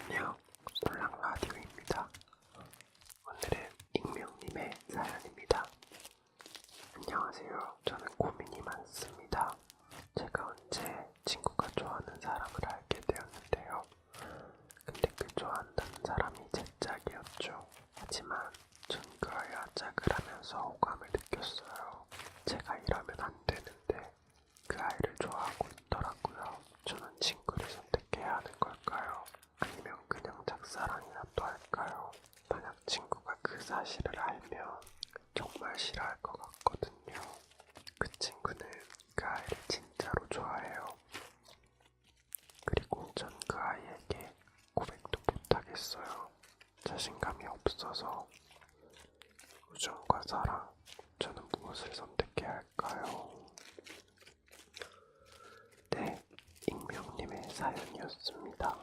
안녕, 놀랑라디오입니다. 오늘은 익명님의 사연입니다. 안녕하세요. 저는 고민이 많습니다. 제가 언제 친구가 좋아하는 사람을 알게 되었는데요. 근데 그 좋아한다는 사람이 제 짝이었죠. 하지만 전 그 아이와 짝을 하면서 호감을 느꼈어요. 제가 이러면 안 돼. 사실을 알면 정말 싫어할 것 같거든요. 그 친구는 그 아이를 진짜로 좋아해요. 그리고 전 그 아이에게 고백도 못하겠어요. 자신감이 없어서 우정과 사랑, 저는 무엇을 선택해야 할까요? 네, 익명님의 사연이었습니다.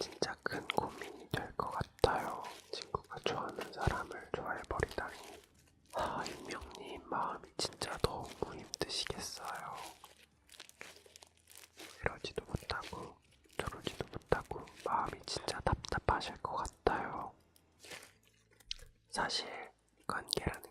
진짜 큰 고민이 될 것 같아요. 친구가 좋아하는 사람을 좋아해버리다니. 아, 익명님 마음이 진짜 너무 힘드시겠어요. 이러지도 못하고 저러지도 못하고 마음이 진짜 답답하실 것 같아요. 사실 관계라는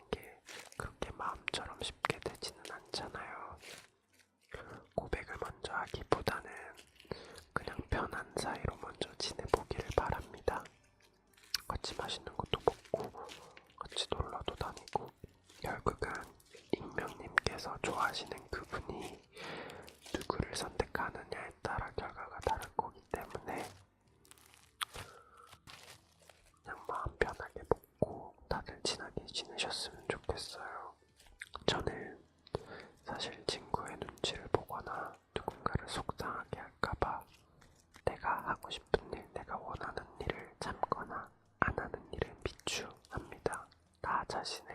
중에서 좋아하시는 그분이 누구를 선택하느냐에 따라 결과가 다를 거기 때문에 그냥 마음 편하게 먹고 다들 친하게 지내셨으면 좋겠어요. 저는 사실 친구의 눈치를 보거나 누군가를 속상하게 할까봐 내가 하고 싶은 일, 내가 원하는 일을 참거나 안 하는 일을 비추합니다. 나 자신